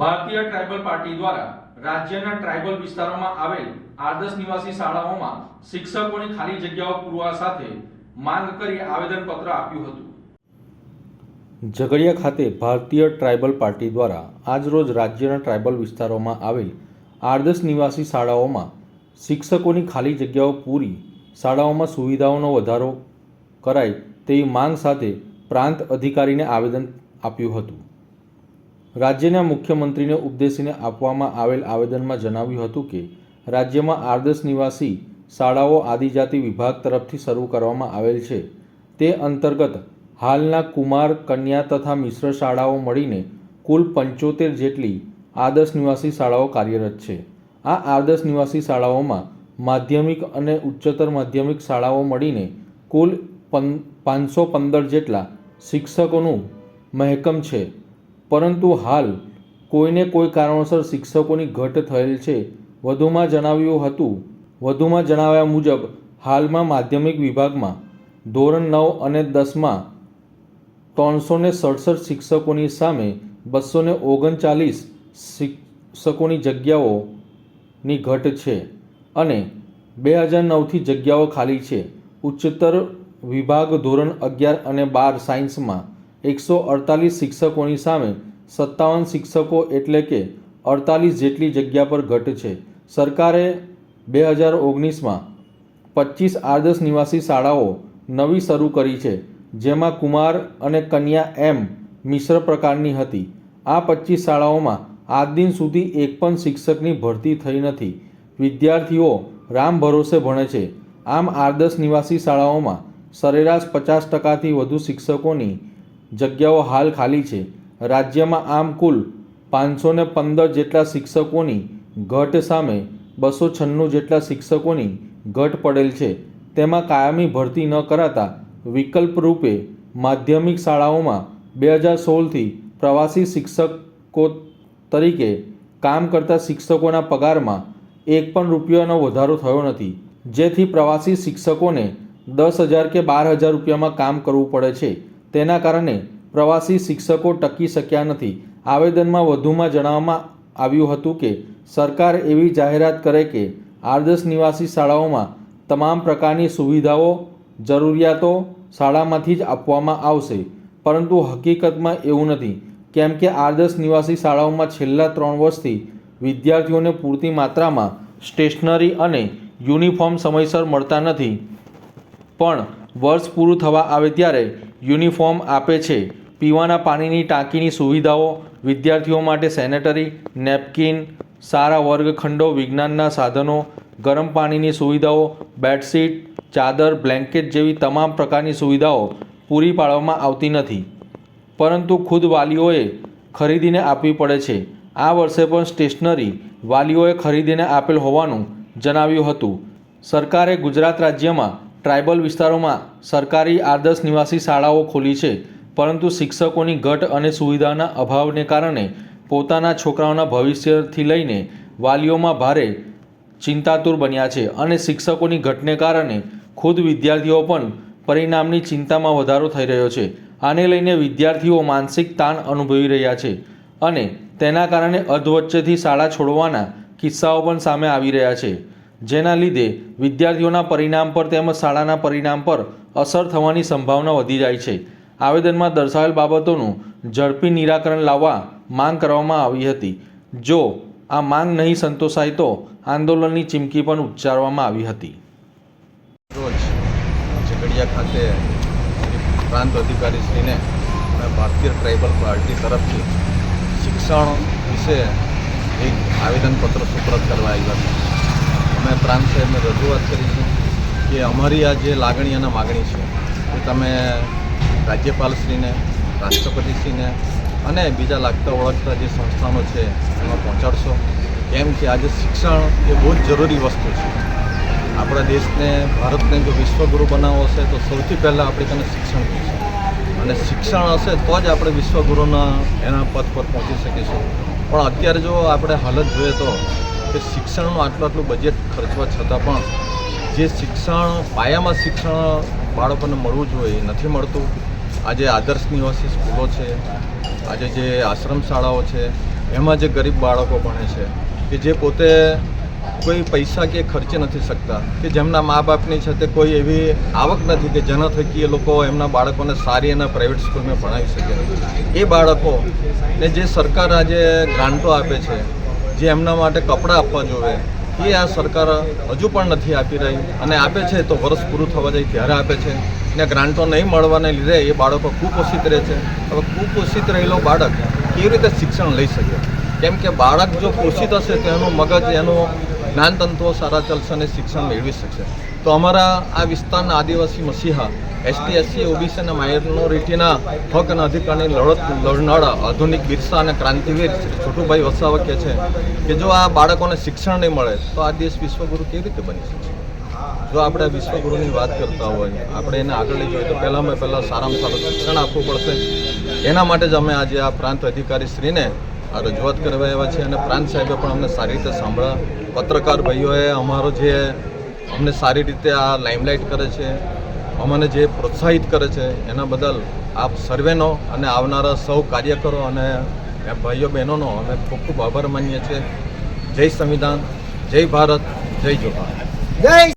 ભારતીય tribal party દ્વારા રાજ્યના ટ્રાઇબલ વિસ્તારોમાં આવેલ આદર્શ નિવાસી શાળાઓમાં શિક્ષકોની ખાલી જગ્યાઓ પૂરવા સાથે માંગ કરી આવેદનપત્ર આપ્યું હતું. ઝઘડિયા ખાતે ભારતીય ટ્રાઇબલ પાર્ટી દ્વારા આજરોજ રાજ્યના ટ્રાઇબલ વિસ્તારોમાં આવેલ આદર્શ નિવાસી શાળાઓમાં શિક્ષકોની ખાલી જગ્યાઓ પૂરી, શાળાઓમાં સુવિધાઓનો વધારો કરાય તેવી માંગ સાથે પ્રાંત અધિકારીને આવેદન આપ્યું હતું. રાજ્યના મુખ્યમંત્રીને ઉપદેશીને આપવામાં આવેલ આવેદનમાં જણાવ્યું હતું કે, રાજ્યમાં આદર્શ નિવાસી શાળાઓ આદિજાતિ વિભાગ તરફથી શરૂ કરવામાં આવેલ છે. તે અંતર્ગત હાલના કુમાર, કન્યા તથા મિશ્ર શાળાઓ મળીને કુલ પંચોતેર જેટલી આદર્શ નિવાસી શાળાઓ કાર્યરત છે. આ આદર્શ નિવાસી શાળાઓમાં માધ્યમિક અને ઉચ્ચતર માધ્યમિક શાળાઓ મળીને કુલ પાંચસો પંદર જેટલા શિક્ષકોનું મહેકમ છે. પરંતુ હાલ કોઈને કોઈ કારણોસર શિક્ષકોની ઘટ થયેલ છે. વધુમાં જણાવ્યું હતું. વધુમાં જણાવ્યા મુજબ, હાલમાં માધ્યમિક વિભાગમાં ધોરણ નવ અને દસમાં ત્રણસો ને સડસઠ શિક્ષકોની સામે બસો ને ઓગણચાલીસ શિક્ષકોની જગ્યાઓની ઘટ છે અને બે હજાર નવથી જગ્યાઓ ખાલી છે. ઉચ્ચતર વિભાગ ધોરણ અગિયાર અને બાર સાયન્સમાં એકસો અડતાલીસ શિક્ષકોની સામે સત્તાવન શિક્ષકો એટલે કે અડતાલીસ જેટલી જગ્યા પર ઘટ છે. સરકારે બે હજાર ઓગણીસમાં પચીસ આદર્શ નિવાસી શાળાઓ નવી શરૂ કરી છે, જેમાં કુમાર અને કન્યા એમ મિશ્ર પ્રકારની હતી. આ પચીસ શાળાઓમાં આજ દિન સુધી એક પણ શિક્ષકની ભરતી થઈ નથી. વિદ્યાર્થીઓ રામ ભરોસે ભણે છે. આમ આદર્શ નિવાસી શાળાઓમાં સરેરાશ પચાસ ટકાથી વધુ શિક્ષકોની જગ્યાઓ હાલ ખાલી છે. રાજ્યમાં આમ કુલ પાંચસો ને પંદર જેટલા શિક્ષકોની ઘટ સામે બસો છન્નું જેટલા શિક્ષકોની ઘટ પડેલ છે. તેમાં કાયમી ભરતી ન કરાતા વિકલ્પ રૂપે માધ્યમિક શાળાઓમાં બે હજાર સોળથી પ્રવાસી શિક્ષકો તરીકે કામ કરતા શિક્ષકોના પગારમાં એક પણ રૂપિયાનો વધારો થયો નથી. જેથી પ્રવાસી શિક્ષકોને દસ હજાર કે બાર હજાર રૂપિયામાં કામ કરવું પડે છે. તેના કારણે પ્રવાસી શિક્ષકો ટકી શક્યા નથી. આવેદનમાં વધુમાં જણાવવામાં આવ્યું હતું કે, સરકાર એવી જાહેરાત કરે કે, આદર્શ નિવાસી શાળાઓમાં તમામ પ્રકારની સુવિધાઓ, જરૂરિયાતો શાળામાંથી જ આપવામાં આવશે. પરંતુ હકીકતમાં એવું નથી. કેમ કે આદર્શ નિવાસી શાળાઓમાં છેલ્લા ત્રણ વર્ષથી વિદ્યાર્થીઓને પૂરતી માત્રામાં સ્ટેશનરી અને યુનિફોર્મ સમયસર મળતા નથી. પણ વર્ષ પૂરું થવા આવે ત્યારે યુનિફોર્મ આપે છે. પીવાના પાણીની ટાંકીની સુવિધાઓ, વિદ્યાર્થીઓ માટે સેનેટરી, નેપકિન, સારા વર્ગખંડો, વિજ્ઞાનના સાધનો, ગરમ પાણીની સુવિધાઓ, બેડશીટ, ચાદર, બ્લેન્કેટ જેવી તમામ પ્રકારની સુવિધાઓ પૂરી પાડવામાં આવતી નથી. પરંતુ ખુદ વાલીઓએ ખરીદીને આપવી પડે છે. આ વર્ષે પણ સ્ટેશનરી વાલીઓએ ખરીદીને આપેલ હોવાનું જણાવ્યું હતું. સરકારે ગુજરાત રાજ્યમાં ટ્રાઇબલ વિસ્તારોમાં સરકારી આદર્શ નિવાસી શાળાઓ ખોલી છે, પરંતુ શિક્ષકોની ઘટ અને સુવિધાના અભાવને કારણે પોતાના છોકરાઓના ભવિષ્યથી લઈને વાલીઓમાં ભારે ચિંતાતુર બન્યા છે અને શિક્ષકોની ઘટને કારણે ખુદ વિદ્યાર્થીઓ પણ પરિણામની ચિંતામાં વધારો થઈ રહ્યો છે. આને લઈને વિદ્યાર્થીઓ માનસિક તાણ અનુભવી રહ્યા છે અને તેના કારણે અધવચ્ચેથી શાળા છોડવાના કિસ્સાઓ પણ સામે આવી રહ્યા છે. જેના લીધે વિદ્યાર્થીઓના પરિણામ પર તેમજ શાળાના પરિણામ પર અસર થવાની સંભાવના વધી જાય છે. આવેદનમાં દર્શાવેલ બાબતોનું ઝડપી નિરાકરણ લાવવા માંગ કરવામાં આવી હતી. જો આ માંગ નહીં સંતોષાય તો આંદોલનની ચીમકી પણ ઉચ્ચારવામાં આવી હતી. રોજ ઝઘડિયા ખાતે પ્રાંત અધિકારીશ્રીને ભારતીય ટ્રાઇબલ પાર્ટી તરફથી શિક્ષણ વિશે એક આવેદનપત્ર સુપ્રત કરવા આવ્યા છે અમે પ્રાંત સાહેબને રજૂઆત કરી છે કે અમારી આ જે લાગણી અને માગણી છે એ તમે રાજ્યપાલશ્રીને, રાષ્ટ્રપતિશ્રીને અને બીજા લાગતા ઓળખતા જે સંસ્થાનો છે એમાં પહોંચાડશો. કેમ કે આજે શિક્ષણ એ બહુ જ જરૂરી વસ્તુ છે. આપણા દેશને, ભારતને જો વિશ્વગુરુ બનાવવો હશે તો સૌથી પહેલાં આપણે તેને શિક્ષણ જોઈશે અને શિક્ષણ હશે તો જ આપણે વિશ્વગુરુના એના પદ પર પહોંચી શકીશું. પણ અત્યારે જો આપણે હાલત જોઈએ તો કે શિક્ષણનું આટલું આટલું બજેટ ખર્ચવા છતાં પણ જે શિક્ષણ, પાયામાં શિક્ષણ બાળકોને મળવું જોઈએ, એ નથી મળતું. આજે આદર્શ નિવાસી સ્કૂલો છે, આજે જે આશ્રમ શાળાઓ છે, એમાં જે ગરીબ બાળકો ભણે છે, કે જે પોતે કોઈ પૈસા કે ખર્ચી નથી શકતા, કે જેમના મા બાપની છે તે કોઈ એવી આવક નથી કે જેના થકી એ લોકો એમના બાળકોને સારી એના પ્રાઇવેટ સ્કૂલમાં ભણાવી શકે. એ બાળકો ને જે સરકાર આજે ગ્રાન્ટો આપે છે જે એમના માટે કપડાં આપવા જોવે એ આ સરકાર હજુ પણ નથી આપી રહી. અને આપે છે તો વર્ષ પૂરું થવા જાય ત્યારે આપે છે. ને ગ્રાન્ટો નહીં મળવાને લીધે એ બાળકો કુપોષિત રહે છે. હવે કુપોષિત રહેલો બાળક કેવી રીતે શિક્ષણ લઈ શકે? કેમ કે બાળક જો પોષિત હશે તો એનું મગજ, એનું જ્ઞાનતંતુઓ સારા ચાલશે અને શિક્ષણ મેળવી શકશે. તો અમારા આ વિસ્તારના આદિવાસી મસીહા, એસટી, એસસી, ઓબીસી અને માઇનોરિટીના હક અને અધિકારની લડત લડનારા આધુનિક બિરસા અને ક્રાંતિવીર શ્રી છોટુભાઈ વસાવા કહે છે કે જો આ બાળકોને શિક્ષણ નહીં મળે, તો આ દેશ વિશ્વગુરુ કેવી રીતે બની શકશે જો આપણે વિશ્વગુરુની વાત કરતા હોય, આપણે એને આગળ લઈ જોઈએ, તો પહેલાંમાં પહેલાં સારામાં સારું શિક્ષણ આપવું પડશે. એના માટે જ અમે આજે આ પ્રાંત અધિકારી શ્રીને રજૂઆત કરવા આવ્યા છીએ અને પ્રાંત સાહેબે પણ અમને સારી રીતે સાંભળ્યા. પત્રકાર ભાઈઓએ અમારો જે અમને સારી રીતે આ લાઇમલાઇટ કરે છે, અમને જે પ્રોત્સાહિત કરે છે, એના બદલ આપ સર્વેનો અને આવનારા સૌ કાર્યકરો અને ભાઈઓ બહેનોનો અમે ખૂબ ખૂબ આભાર માનીએ છીએ. જય સંવિધાન, જય ભારત, જય જોહાર